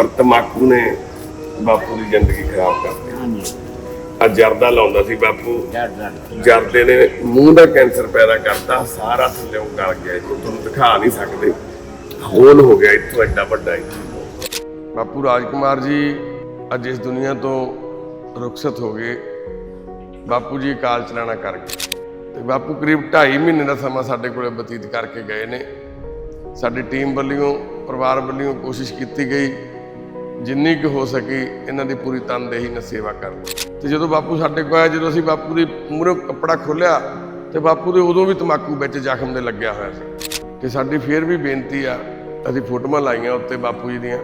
ਪਰ ਤਮਾਕੂ ਨੇ ਬਾਪੂ ਦੀ ਜ਼ਿੰਦਗੀ ਖਰਾਬ ਕਰਤੀ ਹਾਂਜੀ। ਆ ਜਰਦਾ ਲਾਉਂਦਾ ਸੀ ਬਾਪੂ। ਜਰਦੇ ਨੇ ਮੂੰਹ ਦਾ ਕੈਂਸਰ ਪੈਦਾ ਕਰਤਾ ਸਾਰਾ ਥੱਲੇ ਗਲ ਗਿਆ ਜੀ ਤੁਹਾਨੂੰ ਦਿਖਾ ਨਹੀਂ ਸਕਦੇ। ਹੋਲ ਹੋ ਗਿਆ ਇੱਥੋਂ ਐਡਾ ਵੱਡਾ ਇੱਥੇ। ਬਾਪੂ ਰਾਜਕੁਮਾਰ ਜੀ ਅੱਜ ਇਸ ਦੁਨੀਆ ਤੋਂ ਰੁਖਸਤ ਹੋ ਗਏ। ਬਾਪੂ ਜੀ ਕਾਲ ਚਲਾਣਾ ਕਰ ਗਏ। ਤੇ ਬਾਪੂ ਕਰੀਬ 2.5 ਮਹੀਨੇ ਦਾ ਸਮਾਂ ਸਾਡੇ ਕੋਲੇ ਬਤੀਤ ਕਰਕੇ ਗਏ ਨੇ। ਸਾਡੀ ਟੀਮ ਵੱਲੋਂ ਪਰਿਵਾਰ ਵੱਲੋਂ ਕੋਸ਼ਿਸ਼ ਕੀਤੀ ਗਈ। ਜਿੰਨੀ ਕੁ ਹੋ ਸਕੀ ਇਹਨਾਂ ਦੀ ਪੂਰੀ ਤਨਦੇਹੀ ਨਾਲ ਸੇਵਾ ਕਰਨ ਤੇ ਜਦੋਂ ਬਾਪੂ ਸਾਡੇ ਕੋਲ ਆਇਆ, ਜਦੋਂ ਅਸੀਂ ਬਾਪੂ ਦੇ ਮੂਹਰੇ ਕੱਪੜਾ ਖੋਲਿਆ ਤੇ ਬਾਪੂ ਦੇ ਉਦੋਂ ਵੀ ਤਮਾਕੂ ਵਿੱਚ ਜ਼ਖਮ ਦੇ ਲੱਗਿਆ ਹੋਇਆ ਸੀ। ਤੇ ਸਾਡੀ ਫੇਰ ਵੀ ਬੇਨਤੀ ਆ, ਅਸੀਂ ਫੋਟੋਆਂ ਲਾਈਆਂ ਉੱਤੇ ਬਾਪੂ ਜੀ ਦੀਆਂ।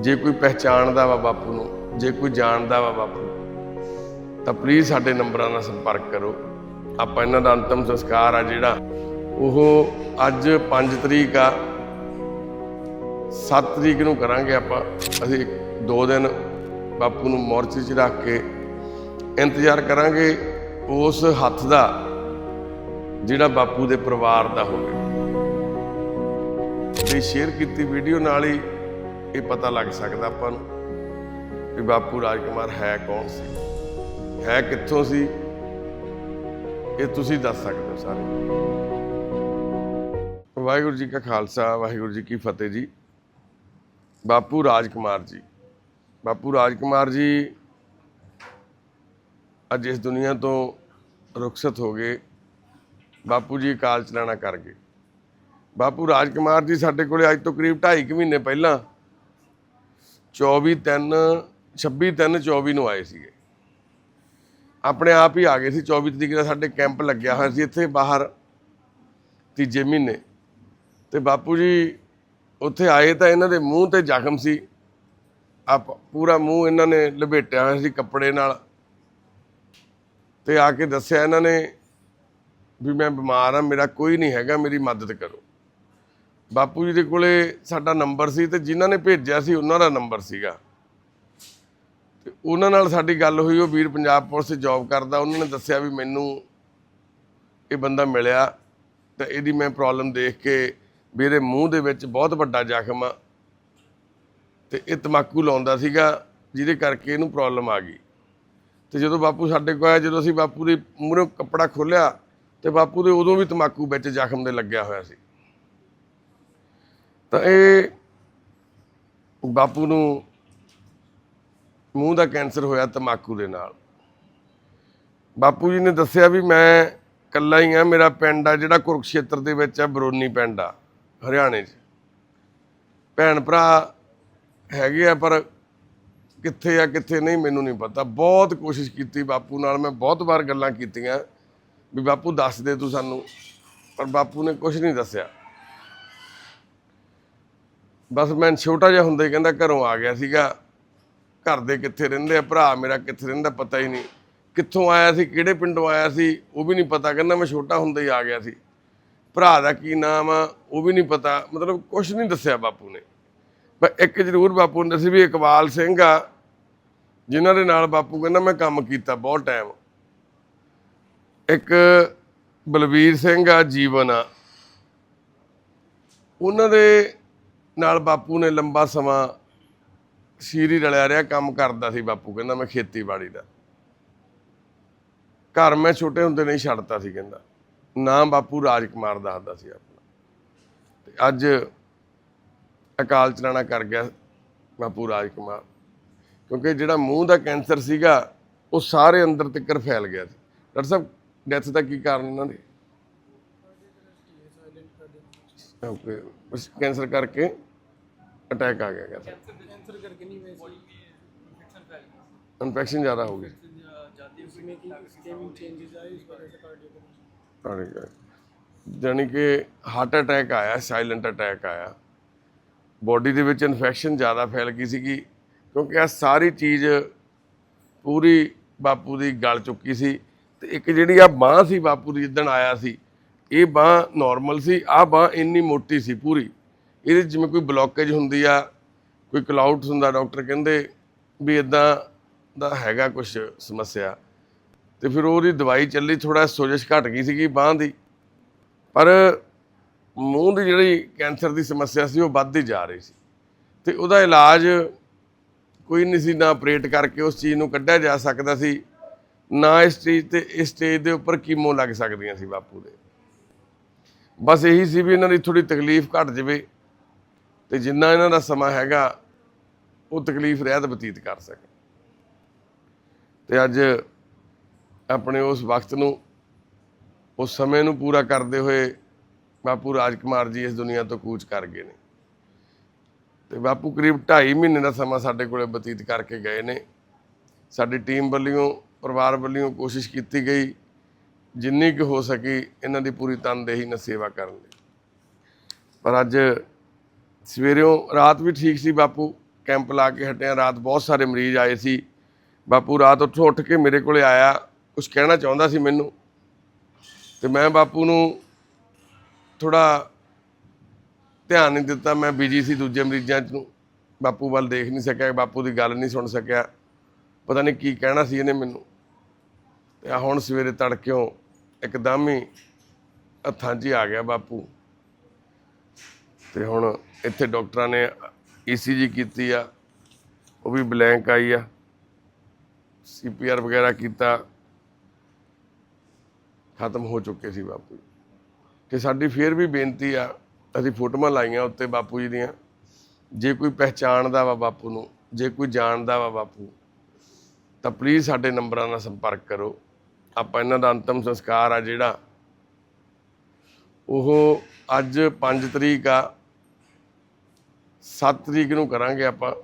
ਜੇ ਕੋਈ ਪਹਿਚਾਣਦਾ ਵਾ ਬਾਪੂ ਨੂੰ, ਜੇ ਕੋਈ ਜਾਣਦਾ ਵਾ ਬਾਪੂ ਤਾਂ ਪਲੀਜ਼ ਸਾਡੇ ਨੰਬਰਾਂ ਨਾਲ ਸੰਪਰਕ ਕਰੋ। ਆਪਾਂ ਇਹਨਾਂ ਦਾ ਅੰਤਮ ਸੰਸਕਾਰ ਆ ਜਿਹੜਾ, ਉਹ ਅੱਜ 5 ਤਰੀਕ ਆ। 7 ਤਰੀਕ ਨੂੰ ਕਰਾਂਗੇ ਆਪਾਂ। ਅਸੀਂ ਦੋ ਦਿਨ ਬਾਪੂ ਨੂੰ ਮੋਰਚੇ 'ਚ ਰੱਖ ਕੇ ਇੰਤਜ਼ਾਰ ਕਰਾਂਗੇ ਉਸ ਹੱਥ ਦਾ, ਜਿਹੜਾ ਬਾਪੂ ਦੇ ਪਰਿਵਾਰ ਦਾ ਹੋਵੇ। ਤੇ ਸ਼ੇਅਰ ਕੀਤੀ ਵੀਡੀਓ ਨਾਲ ਹੀ ਇਹ ਪਤਾ ਲੱਗ ਸਕਦਾ ਆਪਾਂ ਨੂੰ ਵੀ ਬਾਪੂ ਰਾਜਕੁਮਾਰ ਹੈ ਕੌਣ ਸੀ, ਹੈ ਕਿੱਥੋਂ ਸੀ, ਇਹ ਤੁਸੀਂ ਦੱਸ ਸਕਦੇ ਹੋ ਸਾਰੇ। ਵਾਹਿਗੁਰੂ ਜੀ ਕਾ ਖਾਲਸਾ, ਵਾਹਿਗੁਰੂ ਜੀ ਕੀ ਫਤਿਹ ਜੀ। ਬਾਪੂ ਰਾਜਕੁਮਾਰ ਜੀ। ਬਾਪੂ ਰਾਜਕੁਮਾਰ ਜੀ, ਅੱਜ ਇਸ ਦੁਨੀਆ ਤੋਂ ਰੁਖਸਤ ਹੋ ਗਏ। ਬਾਪੂ ਜੀ ਕਾਲ ਚਲਾਣਾ ਕਰ ਗਏ। ਬਾਪੂ ਰਾਜਕੁਮਾਰ ਜੀ ਸਾਡੇ ਕੋਲੇ ਅੱਜ ਤੋਂ ਕਰੀਬ 2.5 ਮਹੀਨੇ ਪਹਿਲਾਂ 24 3 26 3 24 ਨੂੰ ਆਏ ਸੀਗੇ। ਆਪਣੇ ਆਪ ਹੀ ਆ ਗਏ ਸੀ। 24 ਤਰੀਕ ਦਾ ਸਾਡੇ ਕੈਂਪ ਲੱਗਿਆ ਹੋਇਆ ਸੀ ਇੱਥੇ ਬਾਹਰ ਤੀਜੇ ਮਹੀਨੇ। ਤੇ ਬਾਪੂ ਜੀ ਉੱਥੇ ਆਏ ਤਾਂ ਇਹਨਾਂ ਦੇ ਮੂੰਹ ਤੇ ਜ਼ਖਮ ਸੀ। ਆ ਪੂਰਾ ਮੂੰਹ ਇਹਨਾਂ ਨੇ ਲਪੇਟਿਆ ਹੋਇਆ ਸੀ ਕੱਪੜੇ ਨਾਲ। ਤੇ ਆ ਕੇ ਦੱਸਿਆ ਇਹਨਾਂ ਨੇ ਵੀ ਮੈਂ ਬਿਮਾਰ ਆ ਮੇਰਾ ਕੋਈ ਨਹੀਂ ਹੈਗਾ, ਮੇਰੀ ਮਦਦ ਕਰੋ। ਬਾਪੂ ਜੀ ਦੇ ਕੋਲੇ ਸਾਡਾ ਨੰਬਰ ਸੀ ਤੇ ਜਿਨ੍ਹਾਂ ਨੇ ਭੇਜਿਆ ਸੀ ਉਹਨਾਂ ਦਾ ਨੰਬਰ ਸੀਗਾ। ਤੇ ਉਹਨਾਂ ਨਾਲ ਸਾਡੀ ਗੱਲ ਹੋਈ, ਉਹ ਵੀਰ ਪੰਜਾਬ ਪੁਲਿਸ 'ਚ ਜੌਬ ਕਰਦਾ, ਉਹਨਾਂ ਨੇ ਦੱਸਿਆ ਵੀ ਮੈਨੂੰ ਇਹ ਬੰਦਾ ਮਿਲਿਆ, ਤਾਂ ਇਹਦੀ ਮੈਂ ਪ੍ਰੋਬਲਮ ਦੇਖ ਕੇ ਵੀ ਮੂੰਹ ਦੇ ਵਿੱਚ ਬਹੁਤ ਵੱਡਾ ਜ਼ਖਮ ਆ ਤੇ ਇਹ ਤਮਾਕੂ ਲਾਉਂਦਾ ਸੀਗਾ, ਜਿਹਦੇ ਕਰਕੇ ਇਹਨੂੰ ਪ੍ਰੋਬਲਮ ਆ ਗਈ। ਤੇ ਜਦੋਂ ਬਾਪੂ ਸਾਡੇ ਕੋਲ ਆਇਆ, ਜਦੋਂ ਅਸੀਂ ਬਾਪੂ ਦੇ ਮੂਹਰੇ ਕੱਪੜਾ ਖੋਲਿਆ ਤੇ ਬਾਪੂ ਦੇ ਉਦੋਂ ਵੀ ਤਮਾਕੂ ਵਿੱਚ ਜ਼ਖਮ ਦੇ ਲੱਗਿਆ ਹੋਇਆ ਸੀ। ਤਾਂ ਇਹ ਬਾਪੂ ਨੂੰ ਮੂੰਹ ਦਾ ਕੈਂਸਰ ਹੋਇਆ ਤਮਾਕੂ ਦੇ ਨਾਲ। ਬਾਪੂ ਜੀ ਨੇ ਦੱਸਿਆ ਵੀ ਮੈਂ ਕੱਲਾ ਹੀ ਆ, ਮੇਰਾ ਪਿੰਡ ਆ ਜਿਹੜਾ ਕੁਰਕਸ਼ੇਤਰ ਦੇ ਵਿੱਚ ਆ, ਬਰੋਨੀ ਪਿੰਡ ਆ। ਹਰਿਆਣੇ 'ਚ। ਭੈਣ ਭਰਾ ਹੈਗੇ ਆ, ਪਰ ਕਿੱਥੇ ਆ, ਕਿੱਥੇ ਨਹੀਂ, ਮੈਨੂੰ ਨਹੀਂ ਪਤਾ। ਬਹੁਤ ਕੋਸ਼ਿਸ਼ ਕੀਤੀ ਬਾਪੂ ਨਾਲ, ਮੈਂ ਬਹੁਤ ਵਾਰ ਗੱਲਾਂ ਕੀਤੀਆਂ ਵੀ ਬਾਪੂ ਦੱਸ ਦੇ ਤੂੰ ਸਾਨੂੰ, ਪਰ ਬਾਪੂ ਨੇ ਕੁਝ ਨਹੀਂ ਦੱਸਿਆ। ਬਸ ਮੈਂ ਛੋਟਾ ਜਿਹਾ ਹੁੰਦਾ ਹੀ ਕਹਿੰਦਾ ਘਰੋਂ ਆ ਗਿਆ ਸੀਗਾ। ਘਰ ਦੇ ਕਿੱਥੇ ਰਹਿੰਦੇ ਆ, ਭਰਾ ਮੇਰਾ ਕਿੱਥੇ ਰਹਿੰਦਾ ਪਤਾ ਹੀ ਨਹੀਂ। ਕਿੱਥੋਂ ਆਇਆ ਸੀ, ਕਿਹੜੇ ਪਿੰਡੋਂ ਆਇਆ ਸੀ, ਉਹ ਵੀ ਨਹੀਂ ਪਤਾ। ਕਹਿੰਦਾ ਮੈਂ ਛੋਟਾ ਹੁੰਦਾ ਹੀ ਆ ਗਿਆ ਸੀ। ਭਰਾ ਦਾ ਕੀ ਨਾਮ ਆ, ਉਹ ਵੀ ਨਹੀਂ ਪਤਾ। ਮਤਲਬ ਕੁਝ ਨਹੀਂ ਦੱਸਿਆ ਬਾਪੂ ਨੇ। ਪਰ ਇੱਕ ਜ਼ਰੂਰ ਬਾਪੂ ਨੇ ਦੱਸੀ ਵੀ ਇਕਬਾਲ ਸਿੰਘ ਆ, ਜਿਨ੍ਹਾਂ ਦੇ ਨਾਲ ਬਾਪੂ ਕਹਿੰਦਾ ਮੈਂ ਕੰਮ ਕੀਤਾ ਬਹੁਤ ਟਾਈਮ ਇੱਕ ਬਲਵੀਰ ਸਿੰਘ ਆ, ਜੀਵਨ ਆ। ਉਹਨਾਂ ਦੇ ਨਾਲ ਬਾਪੂ ਨੇ ਲੰਬਾ ਸਮਾਂ ਸ਼ੀਰੀ ਰਲਿਆ ਰਿਹਾ, ਕੰਮ ਕਰਦਾ ਸੀ ਬਾਪੂ, ਕਹਿੰਦਾ ਮੈਂ ਖੇਤੀਬਾੜੀ ਦਾ। ਘਰ ਮੈਂ ਛੋਟੇ ਹੁੰਦੇ ਨਹੀਂ ਛੱਡਤਾ ਸੀ, ਕਹਿੰਦਾ। ਨਾਮ ਬਾਪੂ ਰਾਜ ਕੁਮਾਰ ਦਾ ਹੁੰਦਾ ਸੀ ਆਪਣਾ। ਤੇ ਅੱਜ ਅਕਾਲ ਚਲਾਣਾ ਕਰ ਗਿਆ ਬਾਪੂ ਰਾਜ ਕੁਮਾਰ ਕਿਉਂਕਿ ਜਿਹੜਾ ਮੂੰਹ ਦਾ ਕੈਂਸਰ ਸੀਗਾ ਉਹ ਸਾਰੇ ਅੰਦਰ ਤੱਕ ਫੈਲ ਗਿਆ ਸੀ। ਡਾਕਟਰ ਸਾਹਿਬ ਡੈਥ ਦਾ ਕੀ ਕਾਰਨ ਉਹਨਾਂ ਦੇ? ਕੈਂਸਰ ਕਰਕੇ ਅਟੈਕ ਆ ਗਿਆ ਕੈਂਸਰ ਕਰਕੇ ਨਹੀਂ ਹੋਇਆ ਇਨਫੈਕਸ਼ਨ ਜ਼ਿਆਦਾ ਹੋ ਗਈ ਜ਼ਿਆਦਾ ਉਸ ਵਿੱਚ ਜਾਨੀ ਕਿ ਹਾਰਟ ਅਟੈਕ ਆਇਆ ਸਾਇਲੈਂਟ ਅਟੈਕ ਆਇਆ। ਬੋਡੀ ਦੇ ਵਿੱਚ ਇਨਫੈਕਸ਼ਨ ਜ਼ਿਆਦਾ ਫੈਲ ਗਈ ਸੀਗੀ, ਕਿਉਂਕਿ ਇਹ ਸਾਰੀ ਚੀਜ਼ ਪੂਰੀ ਬਾਪੂ ਦੀ ਗਲ ਚੁੱਕੀ ਸੀ। ਤੇ ਇੱਕ ਜਿਹੜੀ ਆ ਬਾਹ ਸੀ ਬਾਪੂ ਦੀ, ਜਿੱਦਣ ਆਇਆ ਸੀ, ਇਹ ਬਾਹ ਨਾਰਮਲ ਸੀ ਆ ਬਾਹ ਇੰਨੀ ਮੋਟੀ ਸੀ ਪੂਰੀ। ਇਹਦੇ ਜਿਵੇਂ ਕੋਈ ਬਲੋਕੇਜ ਹੁੰਦੀ ਆ, ਕੋਈ ਕਲਾਉਡਸ ਹੁੰਦਾ ਡਾਕਟਰ ਕਹਿੰਦੇ ਵੀ ਇਦਾਂ ਦਾ ਹੈਗਾ ਕੁਝ ਸਮੱਸਿਆ। ਤੇ ਫਿਰ ਉਹਦੀ ਦਵਾਈ ਚੱਲੀ ਥੋੜਾ ਸੋਜਸ਼ ਘਟ ਗਈ ਸੀਗੀ ਬਾਹ ਦੀ। ਪਰ ਮੂੰਹ ਦੀ ਜਿਹੜੀ ਕੈਂਸਰ ਦੀ ਸਮੱਸਿਆ ਸੀ, ਉਹ ਵੱਧਦੀ ਜਾ ਰਹੀ ਸੀ। ਤੇ ਉਹਦਾ ਇਲਾਜ ਕੋਈ ਨਹੀਂ ਸੀ, ਨਾ ਆਪਰੇਟ ਕਰਕੇ ਉਸ ਚੀਜ਼ ਨੂੰ ਕੱਢਿਆ ਜਾ ਸਕਦਾ ਸੀ, ਨਾ ਇਸ ਚੀਜ਼ ਤੇ, ਇਸ ਸਟੇਜ ਦੇ ਉੱਪਰ ਕੀਮੋ ਲੱਗ ਸਕਦੀਆਂ ਸੀ ਬਾਪੂ ਦੇ। ਬਸ ਇਹੀ ਸੀ ਵੀ ਇਹਨਾਂ ਦੀ ਥੋੜੀ ਤਕਲੀਫ ਘਟ ਜਾਵੇ ਤੇ ਜਿੰਨਾ ਇਹਨਾਂ ਦਾ ਸਮਾਂ ਹੈਗਾ, ਉਹ ਤਕਲੀਫ ਰਹਿਤ ਬਤੀਤ ਕਰ ਸਕਣ ਤੇ ਅੱਜ ਆਪਣੇ ਉਸ ਵਕਤ ਨੂੰ, ਉਸ ਸਮੇਂ ਨੂੰ ਪੂਰਾ ਕਰਦੇ ਹੋਏ ਬਾਪੂ ਰਾਜਕੁਮਾਰ ਜੀ ਇਸ ਦੁਨੀਆ ਤੋਂ ਕੂਚ ਕਰ ਗਏ ਨੇ। ਤੇ ਬਾਪੂ ਕਰੀਬ 2.5 ਮਹੀਨੇ ਦਾ ਸਮਾਂ ਸਾਡੇ ਕੋਲੇ ਬਤੀਤ ਕਰਕੇ ਗਏ ਨੇ। ਸਾਡੀ ਟੀਮ ਵੱਲੋਂ, ਪਰਿਵਾਰ ਵੱਲੋਂ ਕੋਸ਼ਿਸ਼ ਕੀਤੀ ਗਈ, ਜਿੰਨੀ ਕੁ ਹੋ ਸਕੀ ਇਹਨਾਂ ਦੀ ਪੂਰੀ ਤਨਦੇਹੀ ਨਾਲ ਸੇਵਾ ਕਰਨ ਦੀ। ਪਰ ਅੱਜ ਸਵੇਰਿਓਂ ਰਾਤ ਵੀ ਠੀਕ ਸੀ ਬਾਪੂ, ਕੈਂਪ ਲਾ ਕੇ ਹਟਿਆ, ਰਾਤ ਬਹੁਤ ਸਾਰੇ ਮਰੀਜ਼ ਆਏ ਸੀ। ਬਾਪੂ ਰਾਤ ਉੱਥੋਂ ਉੱਠ ਕੇ ਮੇਰੇ ਕੋਲੇ ਆਇਆ ਕੁਝ ਕਹਿਣਾ ਚਾਹੁੰਦਾ ਸੀ ਮੈਨੂੰ। ਤੇ ਮੈਂ ਬਾਪੂ ਨੂੰ ਥੋੜਾ ਧਿਆਨ ਨਹੀਂ ਦਿੱਤਾ। ਮੈਂ ਬਿਜ਼ੀ ਸੀ ਦੂਜੇ ਮਰੀਜ਼ਾਂ 'ਚ ਨੂੰ। ਬਾਪੂ ਵੱਲ ਦੇਖ ਨਹੀਂ ਸਕਿਆ, ਬਾਪੂ ਦੀ ਗੱਲ ਨਹੀਂ ਸੁਣ ਸਕਿਆ। ਪਤਾ ਨਹੀਂ ਕੀ ਕਹਿਣਾ ਸੀ ਇਹਨੇ ਮੈਨੂੰ। ਤੇ ਆ ਹੁਣ ਸਵੇਰੇ ਤੜਕਿਓਂ ਇੱਕਦਮ ਹੀ ਹੱਥਾਂ 'ਚ ਹੀ ਆ ਗਿਆ ਬਾਪੂ। ਤੇ ਹੁਣ ਇੱਥੇ ਡਾਕਟਰਾਂ ਨੇ ਈਸੀਜੀ ਕੀਤੀ ਆ। ਉਹ ਵੀ ਬਲੈਂਕ ਆਈ ਆ। ਸੀਪੀਆਰ ਵਗੈਰਾ ਕੀਤਾ। ਖਤਮ ਹੋ ਚੁੱਕੇ ਸੀ ਬਾਪੂ ਜੀ। ਤੇ ਸਾਡੀ ਫੇਰ ਵੀ ਬੇਨਤੀ ਆ, ਅਸੀਂ ਫੋਟੋਆਂ ਲਾਈਆਂ ਉੱਤੇ ਬਾਪੂ ਜੀ ਦੀਆਂ। ਜੇ ਕੋਈ ਪਹਿਚਾਣਦਾ ਵਾ ਬਾਪੂ ਨੂੰ, ਜੇ ਕੋਈ ਜਾਣਦਾ ਵਾ ਬਾਪੂ, ਤਾਂ ਪਲੀਜ਼ ਸਾਡੇ ਨੰਬਰਾਂ ਨਾਲ ਸੰਪਰਕ ਕਰੋ। ਆਪਾਂ ਇਹਨਾਂ ਦਾ ਅੰਤਮ ਸੰਸਕਾਰ ਆ ਜਿਹੜਾ, ਉਹ ਅੱਜ 5 ਤਰੀਕ ਆ। 7 ਤਰੀਕ ਨੂੰ ਕਰਾਂਗੇ ਆਪਾਂ।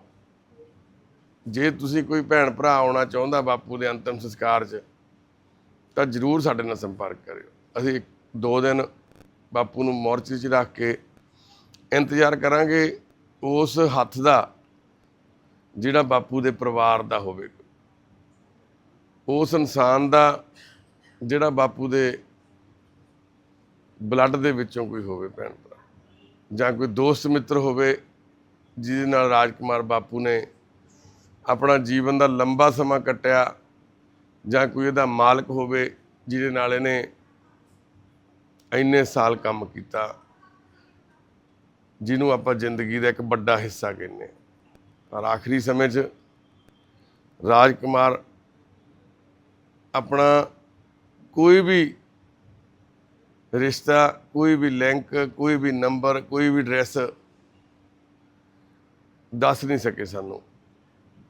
ਜੇ ਤੁਸੀਂ ਕੋਈ ਭੈਣ ਭਰਾ ਆਉਣਾ ਚਾਹੁੰਦਾ ਬਾਪੂ ਦੇ ਅੰਤਮ ਸੰਸਕਾਰ 'ਚ ਤਾਂ ਜਰੂਰ ਸਾਡੇ ਨਾਲ ਸੰਪਰਕ ਕਰਿਓ। ਅਸੀਂ ਇੱਕ- ਦੋ ਦਿਨ ਬਾਪੂ ਨੂੰ ਮੋਰਚੇ 'ਚ ਰੱਖ ਕੇ ਇੰਤਜ਼ਾਰ ਕਰਾਂਗੇ ਉਸ ਹੱਥ ਦਾ ਜਿਹੜਾ ਬਾਪੂ ਦੇ ਪਰਿਵਾਰ ਦਾ ਹੋਵੇ। ਉਸ ਇਨਸਾਨ ਦਾ ਜਿਹੜਾ ਬਾਪੂ ਦੇ ਬਲੱਡ ਦੇ ਵਿੱਚੋਂ ਕੋਈ ਹੋਵੇ ਭੈਣ ਭਰਾ ਜਾਂ ਕੋਈ ਦੋਸਤ ਮਿੱਤਰ ਹੋਵੇ ਜਿਹਦੇ ਨਾਲ ਰਾਜਕੁਮਾਰ ਬਾਪੂ ਨੇ ਆਪਣਾ ਜੀਵਨ ਦਾ ਲੰਬਾ ਸਮਾਂ ਕੱਟਿਆ ਜਾਂ ਕੋਈ ਇਹਦਾ ਮਾਲਕ ਹੋਵੇ ਜਿਹਦੇ ਨਾਲ ਇਹਨੇ ਇੰਨੇ ਸਾਲ ਕੰਮ ਕੀਤਾ, ਜਿਹਨੂੰ ਆਪਾਂ ਜ਼ਿੰਦਗੀ ਦਾ ਇੱਕ ਵੱਡਾ ਹਿੱਸਾ ਕਹਿੰਦੇ ਹਾਂ। ਪਰ ਆਖਰੀ ਸਮੇਂ 'ਚ ਰਾਜਕੁਮਾਰ ਆਪਣਾ ਕੋਈ ਵੀ ਰਿਸ਼ਤਾ, ਕੋਈ ਵੀ ਲਿੰਕ, ਕੋਈ ਵੀ ਨੰਬਰ, ਕੋਈ ਵੀ ਐਡਰੈਸ ਦੱਸ ਨਹੀਂ ਸਕੇ ਸਾਨੂੰ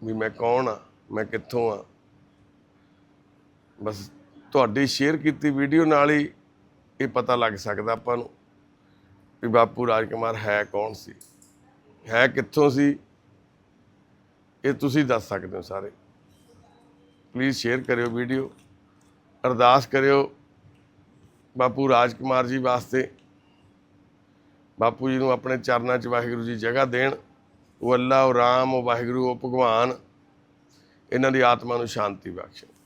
ਵੀ ਮੈਂ ਕੌਣ ਆ, ਮੈਂ ਕਿੱਥੋਂ ਆ। ਬਸ ਤੁਹਾਡੀ ਸ਼ੇਅਰ ਕੀਤੀ ਵੀਡੀਓ ਨਾਲ ਹੀ ਇਹ ਪਤਾ ਲੱਗ ਸਕਦਾ ਆਪਾਂ ਨੂੰ ਵੀ ਬਾਪੂ ਰਾਜਕੁਮਾਰ ਹੈ ਕੌਣ ਸੀ? ਹੈ ਕਿੱਥੋਂ ਸੀ? ਇਹ ਤੁਸੀਂ ਦੱਸ ਸਕਦੇ ਹੋ ਸਾਰੇ। ਪਲੀਜ਼ ਸ਼ੇਅਰ ਕਰਿਓ ਵੀਡੀਓ ਅਰਦਾਸ ਕਰਿਓ ਬਾਪੂ ਰਾਜਕੁਮਾਰ ਜੀ ਵਾਸਤੇ। ਬਾਪੂ ਜੀ ਨੂੰ ਆਪਣੇ ਚਰਨਾਂ 'ਚ ਵਾਹਿਗੁਰੂ ਜੀ ਜਗ੍ਹਾ ਦੇਣ। ਉਹ ਅੱਲਾ, ਉਹ ਰਾਮ, ਉਹ ਵਾਹਿਗੁਰੂ, ਉਹ ਭਗਵਾਨ। ਇਹਨਾਂ ਦੀ ਆਤਮਾ ਨੂੰ ਸ਼ਾਂਤੀ ਬਖਸ਼ਣ।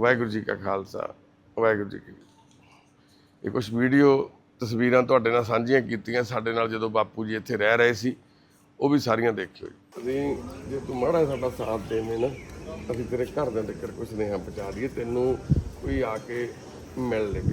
ਵਾਹਿਗੁਰੂ ਜੀ ਕਾ ਖਾਲਸਾ, ਵਾਹਿਗੁਰੂ ਜੀ ਕੀ ਇਹ ਕੁਝ ਵੀਡੀਓ ਤਸਵੀਰਾਂ ਤੁਹਾਡੇ ਨਾਲ ਸਾਂਝੀਆਂ ਕੀਤੀਆਂ, ਸਾਡੇ ਨਾਲ ਜਦੋਂ ਬਾਪੂ ਜੀ ਇੱਥੇ ਰਹਿ ਰਹੇ ਸੀ, ਉਹ ਵੀ ਸਾਰੀਆਂ ਦੇਖਿਓ ਜੀ। ਅਸੀਂ ਜੇ ਤੂੰ ਮਾੜਾ ਸਾਡਾ ਸਾਥ ਦੇਵੇਂ ਨਾ, ਅਸੀਂ ਤੇਰੇ ਘਰ ਦੇ ਤੱਕ ਕੁਝ ਸੁਨੇਹਾ ਪਹੁੰਚਾ ਦਈਏ, ਤੈਨੂੰ ਕੋਈ ਆ ਕੇ ਮਿਲ ਲਵੇ।